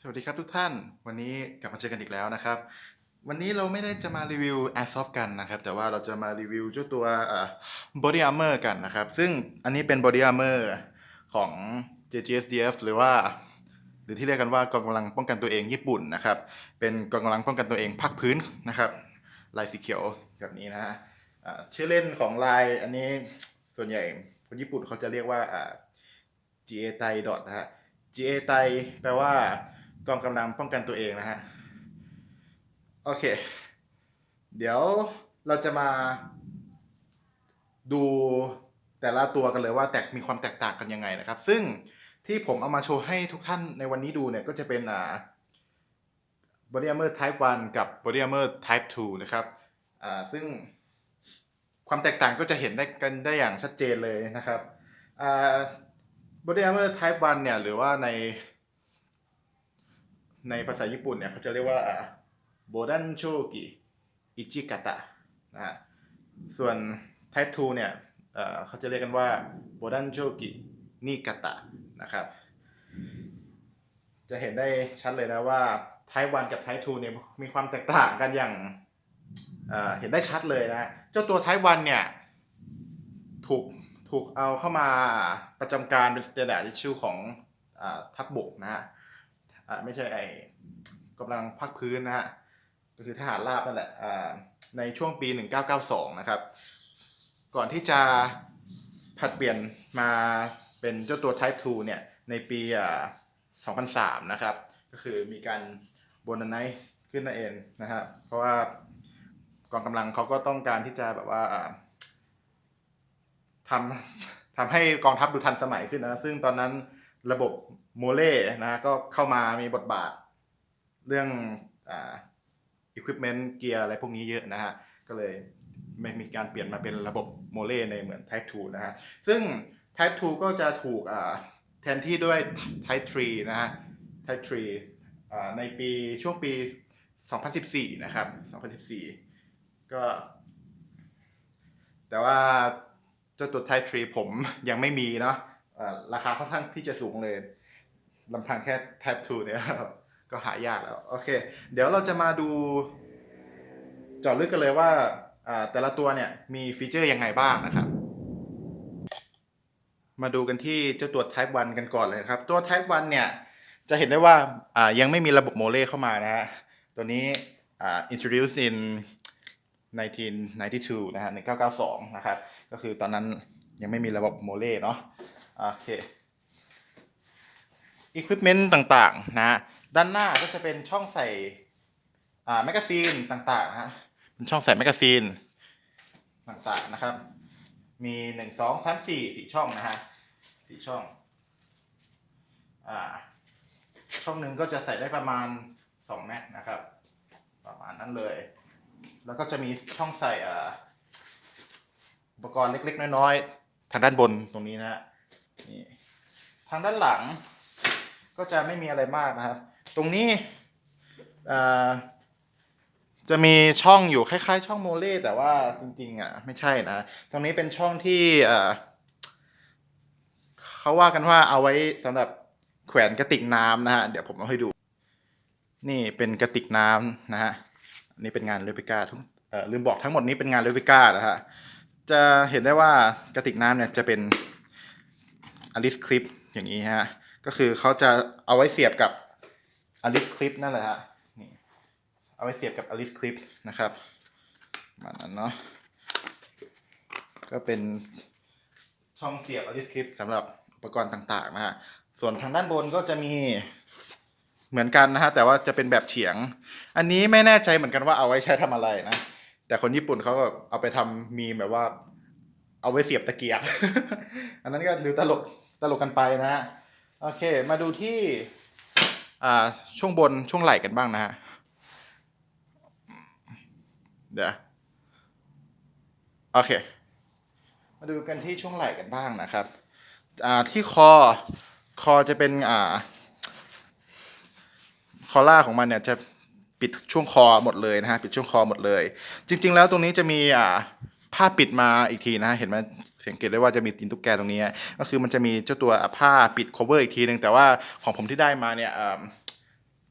สวัสดีครับทุกท่าน วันนี้กลับมาเจอกันอีกแล้วนะครับ วันนี้เราไม่ได้จะมารีวิว Airsoft กันนะครับ แต่ว่าเราจะมารีวิวเจ้าตัวเอ่อ Body Armor กันนะครับ ซึ่งอันนี้เป็น Body Armor ของ JGSDF หรือว่า หรือที่เรียกกันว่ากองกำลังป้องกันตัวเองญี่ปุ่นนะครับ เป็นกองกำลังป้องกันตัวเองภาคพื้นนะครับลายสีเขียวแบบนี้นะฮะชื่อเล่นของลายอันนี้ส่วนใหญ่คนญี่ปุ่นเขาจะเรียกว่าอ่า GA ไตดอทนะฮะ GA ไตแปลว่า กองกำลังป้องกันตัวเองนะฮะ โอเค เดี๋ยวเราจะมาดูแต่ละตัวกันเลยว่าแตกมีความแตกต่างกันยังไงนะครับ ซึ่งที่ผมเอามาโชว์ให้ทุกท่านในวันนี้ดูเนี่ยก็จะเป็นอ่า Body Armor Type 1 กับ Body Armor Type 2 นะครับอ่าซึ่งความแตกต่างก็จะเห็นได้กันได้อย่างชัดเจนเลยนะครับอ่า Body Armor Type 1 เนี่ยหรือว่าใน ในภาษาญี่ปุ่นเนี่ยเขาจะเรียกว่าโบดันโชกิอิจิกะตะนะฮะส่วน Type 2เนี่ยเขาจะเรียกกันว่าโบดันโชกินิกะตะนะครับ จะเห็นได้ชัดเลยนะว่า Type 1 กับ Type 2เนี่ยมีความแตกต่างกันอย่างเเห็นได้ชัดเลยนะ เจ้าตัว Type 1เนี่ยถูกถูกเอาเข้ามาประจำการเป็น standard issue ของอทัพบกนะฮะ อ่าไม่ใช่ไอ้กำลังพักพื้นนะฮะก็คือทหารราบนั่นแหละอ่าในช่วงปี 1992 นะครับ ก่อนที่จะผัดเปลี่ยนมาเป็นเจ้าตัว Type 2 เนี่ย ในปีอ่า2003 นะครับ ก็คือมีการโบนันไนขึ้นนั่นเองนะฮะเพราะว่ากองกำลังเขาก็ต้องการที่จะแบบว่าทำทำให้กองทัพดูทันสมัยขึ้นนะ ซึ่งตอนนั้น ระบบโมเล่นะก็เข้ามามีบทบาท เรื่องอ่าอุปกรณ์เกียร์อะไรพวกนี้เยอะนะฮะก็เลยไม่มีการเปลี่ยนมาเป็นระบบโมเล่ในเหมือน Type 2 นะฮะซึ่ง Type 2 ก็จะถูกอ่าแทนที่ด้วย Type 3 นะฮะ Type 3อ่าในปีช่วงปี 2014 นะครับ 2014 ก็ แต่ว่าเจ้าตัว Type 3 ผมยังไม่มีเนาะ ราคาค่อนข้างที่จะสูงเลยลำพังแค่ Type 2เนี่ยก็หายากแล้ว โอเค เดี๋ยวเราจะมาดูจาะลึกกันเลยว่าแต่ละตัวเนี่ยมีฟีเจอร์ยังไงบ้างนะครับ มาดูกันที่เจ้าตัว Type 1 กันก่อนเลยนะครับ ตัว Type 1 เนี่ย จะเห็นได้ว่ายังไม่มีระบบโมเล่เข้ามานะฮะ ตัวนี้อ่า introduced in 1992 นะฮะ 1992 นะครับ ก็คือตอนนั้นยังไม่มีระบบโมเล่เนาะ โอเค equipment ต่างๆนะด้านหน้าก็จะเป็นช่องใส่อ่าแมกกาซีนต่างๆนะฮะเป็นช่องใส่แมกกาซีนต่างๆนะครับ มีหนึ่งสองสามสี่สี่ช่องนะฮะสี่ช่องอ่าช่องหนึ่งก็จะใส่ได้ประมาณสองแม็กนะครับ ประมาณนั้นเลย แล้วก็จะมีช่องใส่อ่าอุปกรณ์เล็กๆ น้อยๆ ทางด้านบนตรงนี้นะฮะ นี่ทางด้านหลังก็จะไม่มีอะไรมากนะครับ ตรงนี้จะมีช่องอยู่คล้ายๆ ช่องโมเล่แต่ว่าจริงๆอะไม่ใช่นะ ตรงนี้เป็นช่องที่เขาว่ากันว่าเอาไว้สำหรับแขวนกระติกน้ำนะฮะ เดี๋ยวผมเอาให้ดู นี่เป็นกระติกน้ำนะฮะนนี้เป็นงานเลปิก้าทุกลืมบอกทั้งหมดนี้เป็นงานเลปิก้านะฮะจะเห็นได้ว่ากระติกน้ำเนี่ยจะเป็น อลิสคลิปอย่างนี้ฮะ ก็คือเขาจะเอาไว้เสียบกับอลิสคลิปนั่นแหละฮะนี่เอาไว้เสียบกับอลิสคลิปนะครับมานั้นเนาะก็เป็นช่องเสียบอลิสคลิปสำหรับอุปกรณ์ต่างๆนะฮะส่วนทางด้านบนก็จะมีเหมือนกันนะฮะแต่ว่าจะเป็นแบบเฉียง อันนี้ไม่แน่ใจเหมือนกันว่าเอาไว้ใช้ทำอะไรนะ แต่คนญี่ปุ่นเขาก็เอาไปทำมีแบบว่า เอาไว้เสียบตะเกียบ อันนั้นก็ดูตลก ตลกกันไปนะฮะโอเคมาดูที่อ่าช่วงบนช่วงไหล่กันบ้างนะฮะเดี๋ยวโอเค มาดูกันที่ช่วงไหล่กันบ้างนะครับอ่าที่คอคอจะเป็นอ่าคอล่าของมันเนี่ยจะปิดช่วงคอหมดเลยนะฮะปิดช่วงคอหมดเลย จริง ๆ แล้วตรงนี้จะมีอ่าผ้าปิดมาอีกทีนะฮะเห็นไหม สังเกตได้ว่าจะมีตีนตุ๊กแกตรงนี้ ก็คือมันจะมีเจ้าตัวผ้าปิด cover อีกทีหนึ่งแต่ว่าของผมที่ได้มาเนี่ยอ่า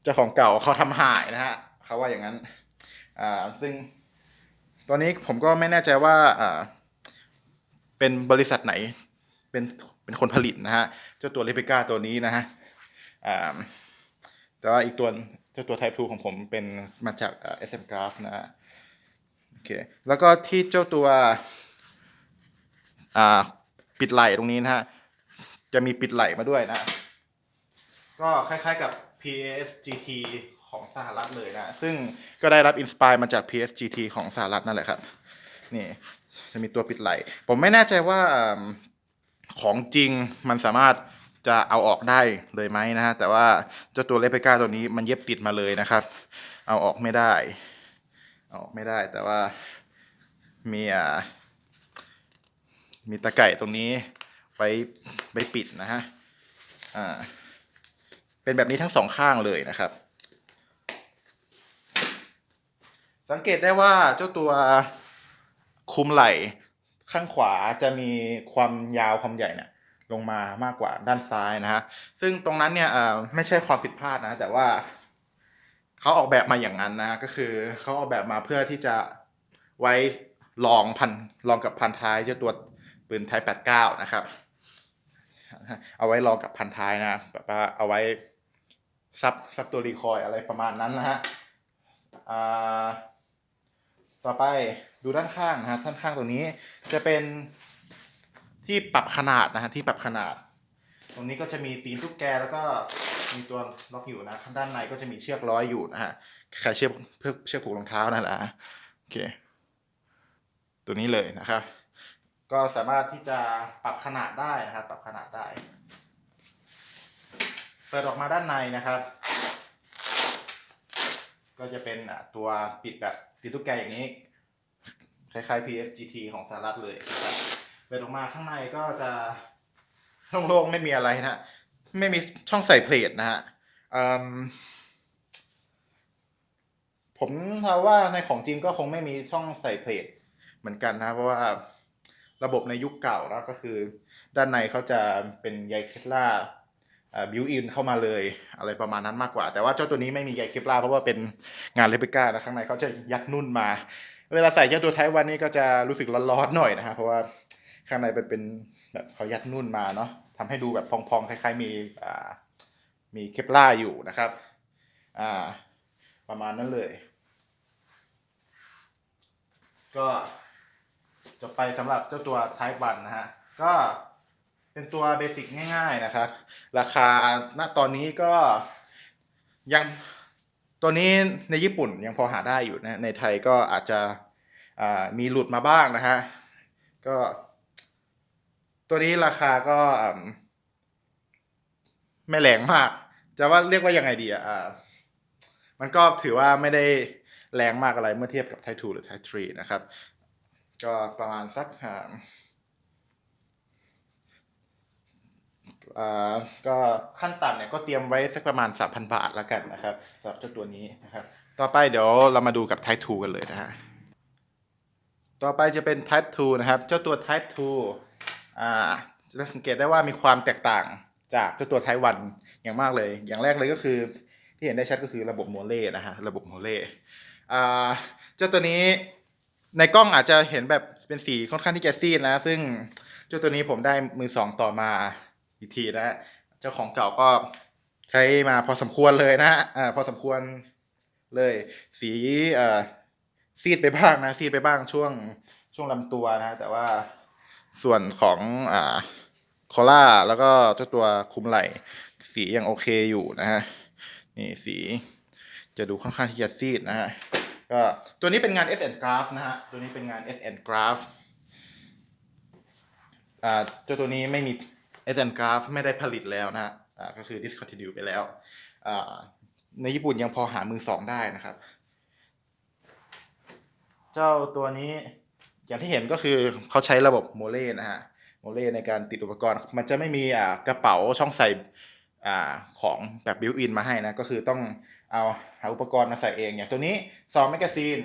จ้าของเก่าเขาทำหายนะฮะเขาว่าอย่างนั้นซึ่งตัวนี้ผมก็ไม่แน่ใจว่าเป็นบริษัทไหนเป็นเป็นคนผลิตนะฮะเจ้าตัวเลปิก้าตัวนี้นะฮะแต่ว่าอีกตัวเจ้าตัว Type 2 ของผมเป็นมาจาก SM Graph นะฮะโอเคแล้วก็ที่เจ้าตัว ปิดไหล่ตรงนี้นะฮะ จะมีปิดไหล่มาด้วยนะ ก็คล้ายๆกับ PSGT ของสหรัฐเลยนะ ซึ่งก็ได้รับอินสปายมาจาก PSGT ของสหรัฐนั่นแหละครับ นี่จะมีตัวปิดไหล่ผมไม่แน่ใจว่าของจริงมันสามารถจะเอาออกได้เลยไหมนะฮะ แต่ว่าเจ้าตัวเลเปก้าตัวนี้มันเย็บติดมาเลยนะครับ เอาออกไม่ได้ เอาออกไม่ได้แต่ว่ามีอ่า มีตะไก่ตรงนี้ไว้ไว้ปิดนะฮะอ่าเป็นแบบนี้ทั้งสองข้างเลยนะครับ สังเกตได้ว่าเจ้าตัวคุมไหล่ข้างขวาจะมีความยาวความใหญ่เนี่ยลงมามากกว่าด้านซ้ายนะฮะ ซึ่งตรงนั้นเนี่ยเอ่อไม่ใช่ความผิดพลาดนะ แต่ว่าเขาออกแบบมาอย่างนั้นนะก็คือเขาออกแบบมาเพื่อที่จะไว้ลองพันลองกับพันท้ายเจ้าตัว ปืนไทย89นะครับ เอาไว้ลองกับพันท้ายนะแบบว่าเอาไว้ซับซับตัวรีคอยอะไรประมาณนั้นนะฮะอ่าต่อไปดูด้านข้างนะฮะด้านข้างตรงนี้จะเป็นที่ปรับขนาดนะฮะที่ปรับขนาด ตรงนี้ก็จะมีตีนตุ๊กแกแล้วก็มีตัวล็อกอยู่นะด้านในก็จะมีเชือกร้อยอยู่นะฮะคล้ายเชือกเพื่อเชือกผูกรองเท้านั่นแหละโอเค ตัวนี้เลยนะครับ ก็สามารถที่จะปรับขนาดได้นะครับ ปรับขนาดได้ เปิดออกมาด้านในนะครับ ก็จะเป็นอะตัวปิดแบบปิดตุ๊กแกอย่างนี้ คล้ายๆ PSGT ของสหรัฐเลยนะครับเปิดออกมาข้างในก็จะโล่งๆไม่มีอะไรนะฮะไม่มีช่องใส่เพลทนะฮะอืมผมว่าในของจริงก็คงไม่มีช่องใส่เพลทเหมือนกันนะ เพราะว่า ระบบในยุคเก่าแล้วก็คือ ด้านในเขาจะเป็นใยเคปลาบิวอินเข้ามาเลยอะไรประมาณนั้นมากกว่า แต่ว่าเจ้าตัวนี้ไม่มีใยเคปลาเพราะว่าเป็นงานเลเปก้านะข้างในเขาจะยัดนุ่นมา เวลาใส่เจ้าตัวไทวันนี้ก็จะรู้สึกร้อนๆหน่อยนะฮะเพราะว่าข้างในเป็นเป็นแบบเขายัดนุ่นมาเนาะทำให้ดูแบบพองๆคล้ายๆมีอ่ามีเคปลาอยู่นะครับอ่าประมาณนั้นเลย ก็ จบไปสำหรับเจ้าตัว Type 1นะฮะ ก็เป็นตัวเบสิกง่าย ๆนะครับ ราคาณตอนนี้ก็ยังตัวนี้ในญี่ปุ่นยังพอหาได้อยู่นะ ในไทยก็อาจจะมีหลุดมาบ้างนะฮะ ก็ ตัวนี้ราคาก็ไม่แรงมาก จะว่าเรียกว่ายังไงดีอะอ่ามันก็ถือว่าไม่ได้แรงมากอะไรเมื่อเทียบกับ Type 2หรือ Type 3นะครับ ก็ประมาณสักอ่าก็ขั้นต่ำเนี่ยก็เตรียมไว้สักประมาณ 3,000 บาทแล้วกันนะครับสำหรับเจ้าตัวนี้นะครับ ต่อไปเดี๋ยวเรามาดูกับ Type 2 กันเลยนะฮะต่อไปจะเป็น Type 2 นะครับ เจ้าตัว Type 2อ่าจะสังเกตได้ว่ามีความแตกต่างจากเจ้าตัว Type 1 อย่างมากเลย อย่างแรกเลยก็คือ ที่เห็นได้ชัดก็คือระบบโมเลนะฮะระบบโมเลอ่าเจ้าตัวนี้ ในกล้องอาจจะเห็นแบบเป็นสีค่อนข้างที่จะซีดนะ ซึ่งเจ้าตัวนี้ผมได้มือสองต่อมาอีกทีนะฮะเจ้าของเก่าก็ใช้มาพอสมควรเลยนะฮะอ่าพอสมควรเลย สีเอ่อซีดไปบ้างนะซีดไปบ้างช่วงช่วงลำตัวนะแต่ว่าส่วนของอ่าคอล่าแล้วก็เจ้าตัวคุมไหล่สียังโอเคอยู่นะฮะนี่สีจะดูค่อนข้างที่จะซีดนะฮะ ก็ตัวนี้เป็นงาน SN Graph นะฮะ ตัวนี้เป็นงาน SN Graph อ่าเจ้าตัวนี้ไม่มี SN Graph ไม่ได้ผลิตแล้วนะฮะอ่าก็คือ discontinue ไปแล้วอ่าในญี่ปุ่นยังพอหามือสองได้นะครับ เจ้าตัวนี้อย่างที่เห็นก็คือเขาใช้ระบบโมเลนะฮะโมเลในการติดอุปกรณ์ มันจะไม่มีอ่ากระเป๋าช่องใส่อ่าของแบบบิวอินมาให้นะ ก็คือต้อง เอาหาอุปกรณ์มาใส่เองอย่างตัวนี้ซองแมกกาซีน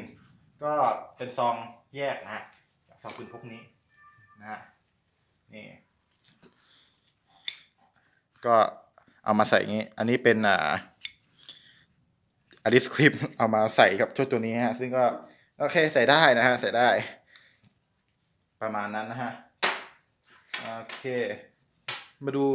ก็เป็นซองแยกนะฮะซองปืนพกนี้นะฮะนี่ก็เอามาใส่อย่างนี้ อันนี้เป็นอ่าอดิสคริปเอามาใส่กับเจ้าตัวนี้ฮะซึ่งก็โอเคใส่ได้นะฮะใส่ได้ ประมาณนั้นนะฮะโอเค มาดู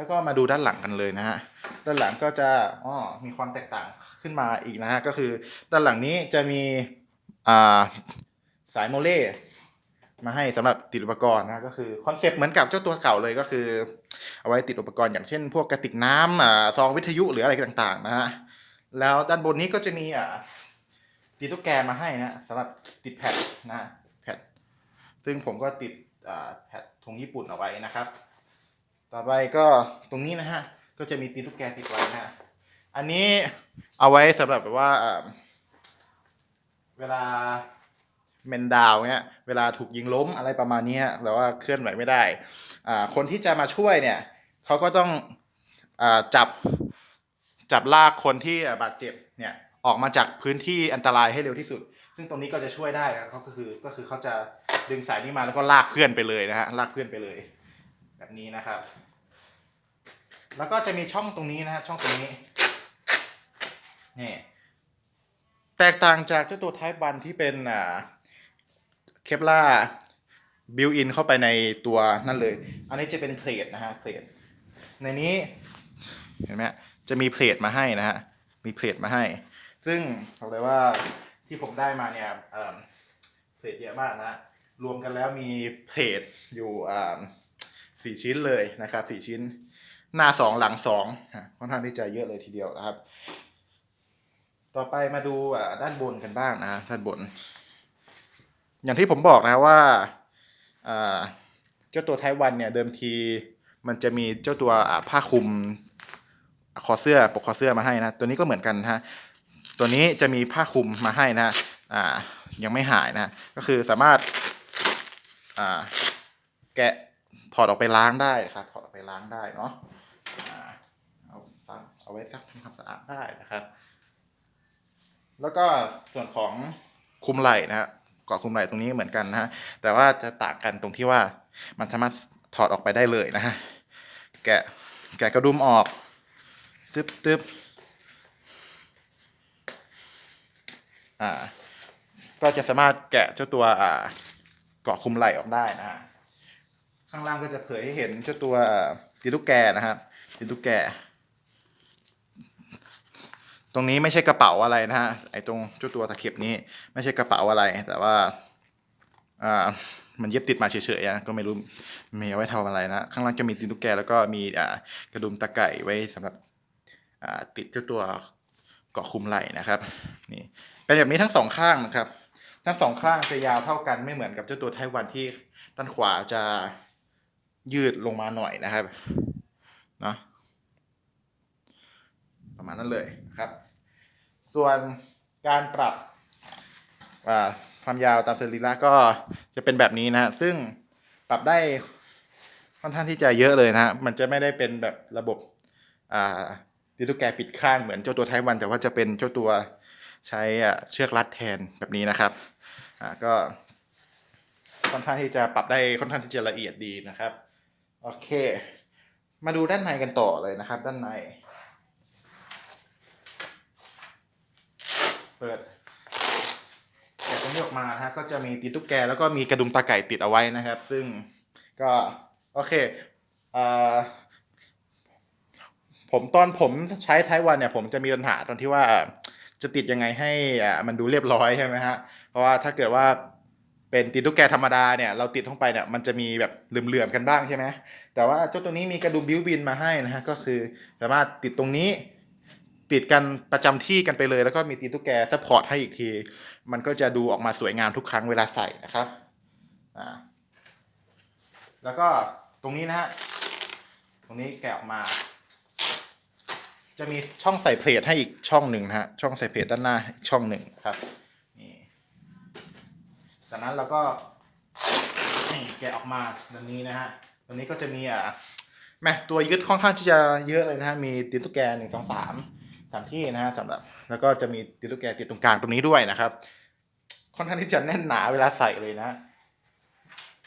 แล้วก็มาดูด้านหลังกันเลยนะฮะ ด้านหลังก็จะอ๋อมีความแตกต่างขึ้นมาอีกนะฮะ ก็คือด้านหลังนี้จะมีอ่าสายโมเล่มาให้สำหรับติดอุปกรณ์นะก็คือคอนเซปต์เหมือนกับเจ้าตัวเก่าเลยก็คือ เอาไว้ติดอุปกรณ์อย่างเช่น พวกกระติกน้ำอ่าซองวิทยุหรืออะไรต่างๆนะฮะแล้วด้านบนนี้ก็จะมีอ่าติดตุ๊กแกมาให้นะสำหรับติดแพดนะแพดซึ่งผมก็ติดอ่าแพดธงญี่ปุ่นเอาไว้นะครับ ต่อไปก็ตรงนี้นะฮะ ก็จะมีติดตุ๊กแกติดไว้นะฮะ อันนี้เอาไว้สำหรับแบบว่าเวลาเมนดาวเนี่ยเวลาถูกยิงล้มอะไรประมาณนี้แต่ว่าเคลื่อนไหวไม่ได้คนที่จะมาช่วยเนี่ยเขาก็ต้องอจับจับลากคนที่บาดเจ็บเนี่ยออกมาจากพื้นที่อันตรายให้เร็วที่สุด ซึ่งตรงนี้ก็จะช่วยได้นะเขาก็คือก็คือเขาจะดึงสายนี้มาแล้วก็ลากเพื่อนไปเลยนะฮะลากเพื่อนไปเลย แบบนี้นะครับ แล้วก็จะมีช่องตรงนี้นะฮะช่องตรงนี้นี่แตกต่างจากเจ้าตัว Type 1ที่เป็นอ่าเคปล่าบิวอินเข้าไปในตัวนั่นเลย อันนี้จะเป็นเพลทนะฮะเพลทในนี้เห็นไหมจะมีเพลทมาให้นะฮะมีเพลทมาให้ ซึ่งบอกเลยว่าที่ผมได้มาเนี่ยเอิ่มเพลทเยอะมากนะรวมกันแล้วมีเพลทอยู่อ่า สี่ชิ้นเลยนะครับสี่ชิ้น หน้าสองหลังสองค่อนข้างที่จะเยอะเลยทีเดียวนะครับ ต่อไปมาดูอ่าด้านบนกันบ้างนะด้านบน อย่างที่ผมบอกนะว่าอ่าเจ้าตัวไทวันเนี่ยเดิมทีมันจะมีเจ้าตัวผ้าคลุมคอเสื้อปกคอเสื้อมาให้นะตัวนี้ก็เหมือนกันนะฮะตัวนี้จะมีผ้าคลุมมาให้นะอ่ายังไม่หายนะ ก็คือสามารถอ่าแกะ ถอดออกไปล้างได้ครับถอดออกไปล้างได้เนาะเอาซักเอาไว้ซักทำความสะอาดได้นะครับ แล้วก็ส่วนของคุมไหล่นะฮะเกาะคุมไหล่ตรงนี้เหมือนกันนะฮะ แต่ว่าจะต่างกันตรงที่ว่ามันสามารถถอดออกไปได้เลยนะฮะ แกะแกะกระดุมออก ตึ๊บตึ๊บอ่า ก็จะสามารถแกะเจ้าตัวอ่าเกาะคุมไหล่ออกได้นะฮะ ข้างล่างก็จะเผยให้เห็นเจ้าตัวตีตุ๊กแกนะครับตีตุ๊กแก ตรงนี้ไม่ใช่กระเป๋าอะไรนะฮะไอตรงเจ้าตัวตะเข็บนี้ ไม่ใช่กระเป๋าอะไร แต่ว่าอ่ามันเย็บติดมาเฉยๆนะก็ไม่รู้มีเอาไว้ทำอะไรนะ ข้างล่างจะมีตีนตุ๊กแกแล้วก็มีอ่ากระดุมตะไก่ไว้สำหรับอ่าติดเจ้าตัวเกาะคลุมไหล่นะครับ นี่เป็นแบบนี้ทั้งสองข้างนะครับ ทั้งสองข้างจะยาวเท่ากันไม่เหมือนกับเจ้าตัวไต้หวันที่ด้านขวาจะ ยืดลงมาหน่อยนะครับเนาะประมาณนั้นเลยนะครับ ส่วนการปรับความยาวตามสรีระก็จะเป็นแบบนี้นะฮะซึ่งปรับได้ค่อนข้างที่จะเยอะเลยนะฮะมันจะไม่ได้เป็นแบบระบบอ่าดิจิตอลแกปิดข้างเหมือนเจ้าตัวไทวัน แต่ว่าจะเป็นเจ้าตัวใช้เชือกรัดแทนแบบนี้นะครับก็ค่อนข้างที่จะปรับได้ค่อนข้างที่จะละเอียดดีนะครับ โอเค มาดูด้านในกันต่อเลยนะครับ ด้านใน เปิดแกะตรงนี้ออกมาฮะก็จะมีตีตุ๊กแกแล้วก็มีกระดุมตาไก่ติดเอาไว้นะครับ ซึ่งก็โอเคเอ่อผมตอนผมใช้ไทวันเนี่ยผมจะมีปัญหาตอนที่ว่าจะติดยังไงให้มันดูเรียบร้อยใช่ไหมฮะ เพราะว่าถ้าเกิดว่า เป็นตีตุ๊กแกธรรมดาเนี่ยเราติดลงไปเนี่ยมันจะมีแบบเหลื่อมๆกันบ้างใช่ไหมแต่ว่าเจ้าตัวนี้มีกระดุมบิวบินมาให้นะฮะก็คือสามารถติดตรงนี้ติดกันประจำที่กันไปเลย แล้วก็มีตีนตุ๊กแกซัพพอร์ตให้อีกที มันก็จะดูออกมาสวยงามทุกครั้งเวลาใส่นะครับอ่าแล้วก็ตรงนี้นะฮะตรงนี้แกะออกมา จะมีช่องใส่เพลทให้อีกช่องหนึ่งนะฮะช่องใส่เพลทด้านหน้าอีกช่องหนึ่งครับ จากนั้นเราก็นี่แกะออกมาตรงนี้นะฮะตรงนี้ก็จะมีอ่าแม่ตัวยึดค่อนข้างที่จะเยอะเลยนะฮะมีติดตุ๊กแกหนึ่งสองสามสามที่นะฮะสำหรับแล้วก็จะมีติดตุ๊กแกติดตรงกลางตรงนี้ด้วยนะครับ ค่อนข้างที่จะแน่นหนาเวลาใส่เลยนะ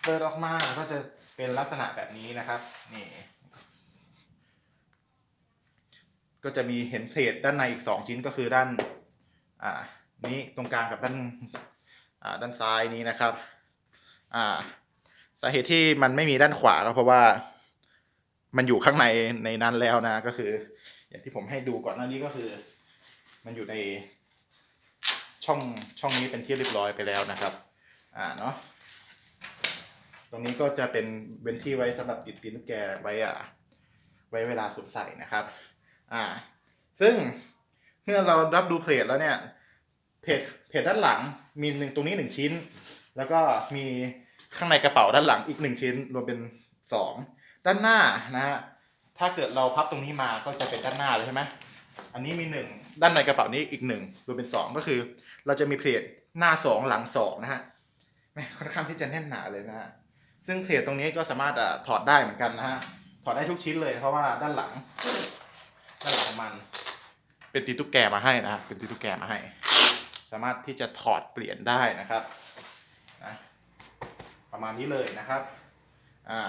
เปิดออกมาก็จะเป็นลักษณะแบบนี้นะครับนี่ก็จะมีเห็นเพลทด้านในอีกสองชิ้นก็คือด้านอ่านี้ตรงกลางกับด้าน ด้านซ้ายนี้นะครับอ่าสาเหตุที่มันไม่มีด้านขวาก็เพราะว่ามันอยู่ข้างในในนั้นแล้วนะก็คือ อย่างที่ผมให้ดูก่อนหน้านี้ก็คือ มันอยู่ในช่องช่องนี้เป็นที่เรียบร้อยไปแล้วนะครับ อ่าเนาะตรงนี้ก็จะเป็นเว้นที่ไว้สำหรับติดตีนลูกแกไว้อะไว้เวลาสวมใส่นะครับ อ่า ซึ่งเมื่อเรารับดูเพจแล้วเนี่ย เพจเพจด้านหลังมีหนึ่งตรงนี้หนึ่งชิ้น แล้วก็มีข้างในกระเป๋าด้านหลังอีกหนึ่งชิ้น รวมเป็นสองด้านหน้านะฮะถ้าเกิดเราพับตรงนี้มาก็จะเป็นด้านหน้าเลยใช่ไหมอันนี้มีหนึ่งด้านในกระเป๋านี้อีกหนึ่งรวมเป็นสองก็คือ เราจะมีเพจหน้าสองหลังสองนะฮะแม่ค่อนข้างที่จะแน่นหนาเลยนะฮะซึ่งเพจตรงนี้ก็สามารถอะถอดได้เหมือนกันนะฮะถอดได้ทุกชิ้นเลยเพราะว่าด้านหลังด้านหลังของมัน เป็นตีตุ๊กแกมาให้นะฮะเป็นตีตุ๊กแกมาให้ สามารถที่จะถอดเปลี่ยนได้นะครับนะประมาณนี้เลยนะครับอ่า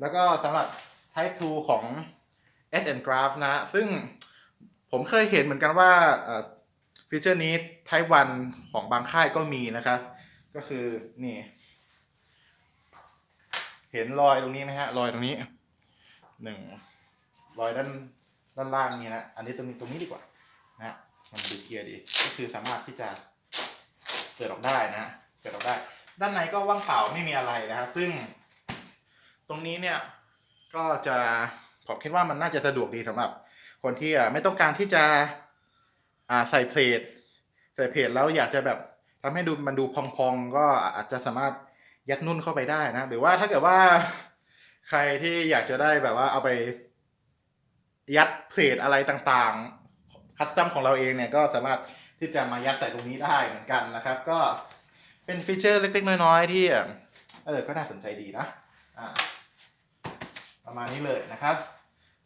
แล้วก็สำหรับ Type 2 ของ S and Graph นะซึ่งผมเคยเห็นเหมือนกันว่าฟีเจอร์นี้ Type 1 ของบางค่ายก็มีนะครับ ก็คือนี่ เห็นรอยตรงนี้ไหมฮะ รอยตรงนี้หนึ่งรอยด้านด้านล่างนี่นะ อันนี้ตรงนี้ตรงนี้ดีกว่านะ มันดูเคลียร์ดี ก็คือสามารถที่จะเปิดออกได้นะเปิดออกได้ ด้านในก็ว่างเปล่าไม่มีอะไรนะครับซึ่ง ตรงนี้เนี่ยก็จะผมคิดว่ามันน่าจะสะดวกดีสำหรับ คนที่ไม่ต้องการที่จะอ่าใส่เพลทใส่เพลทแล้วอยากจะแบบทำให้ดูมันดูพองๆ ก็อาจจะสามารถยัดนุ่นเข้าไปได้นะ หรือว่าถ้าเกิดว่าใครที่อยากจะได้แบบว่าเอาไปยัดเพลทอะไรต่างๆ คัสตอมของเราเองเนี่ยก็สามารถที่จะมายัดใส่ตรงนี้ได้เหมือนกันนะครับ ก็เป็นฟีเจอร์เล็กๆ น้อยๆ ที่เออก็น่าสนใจดีนะอ่าประมาณนี้เลยนะครับ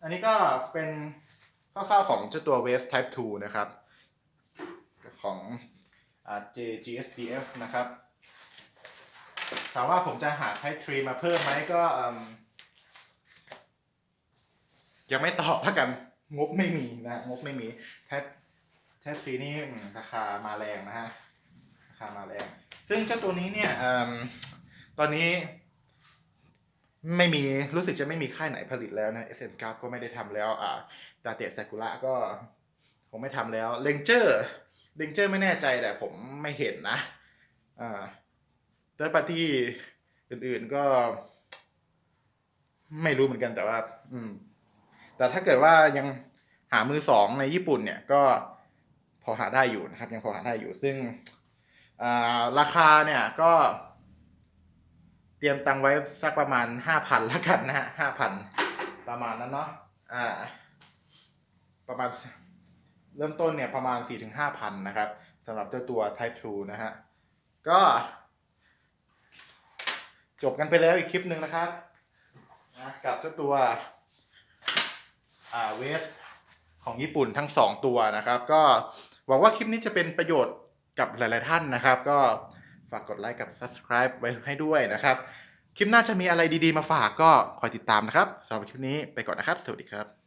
อันนี้ก็เป็นคร่าวๆของเจ้าตัว Waste Type 2 นะครับ ของอ JGSDF นะครับ ถามว่าผมจะหา Type 3 มาเพิ่มไหมก็ยังไม่ตอบแล้วกัน งบไม่มีนะงบไม่มีแท็แท็บซีนี่อืมราคามาแรงนะฮะราคามาแรง ซึ่งเจ้าตัวนี้เนี่ยอตอนนี้ไม่มีรู้สึกจะไม่มีค่ายไหนผลิตแล้วนะ s อ9ก็ไม่ได้ทำแล้วอ่าดาเตะซากุระก็คงไม่ทำแล้วเลนเจอร์เลนเจอร์ไม่แน่ใจแต่ผมไม่เห็นนะอ่าแต่ปาร์ตี้อื่นๆก็ ไม่รู้เหมือนกันแต่ว่า อืม แต่ถ้าเกิดว่ายังหามือสองในญี่ปุ่นเนี่ยก็พอหาได้อยู่นะครับ ยังพอหาได้อยู่ซึ่งาราคาเนี่ยก็ เตรียมตังไว้สักประมาณห้าพันล้วกันนะฮะห้าพันประมาณนั้นเนาะอ่า ประมาณเริ่มต้นเนี่ยประมาณสี่ถึงห้าพันนะครับสำหรับเจ้าตัว Type 2 นะฮะ ก็ จบกันไปแล้วอีกคลิปหนึ่งนะครับนะกับเจ้าตัว เวสของญี่ปุ่นทั้ง 2 ตัวนะครับ ก็หวังว่าคลิปนี้จะเป็นประโยชน์กับหลาย ๆ ท่านนะครับ ก็ฝากกดไลค์กับ subscribe ไว้ให้ด้วยนะครับ คลิปหน้าจะมีอะไรดี ๆ มาฝากก็คอยติดตามนะครับสำหรับคลิปนี้ไปก่อนนะครับ สวัสดีครับ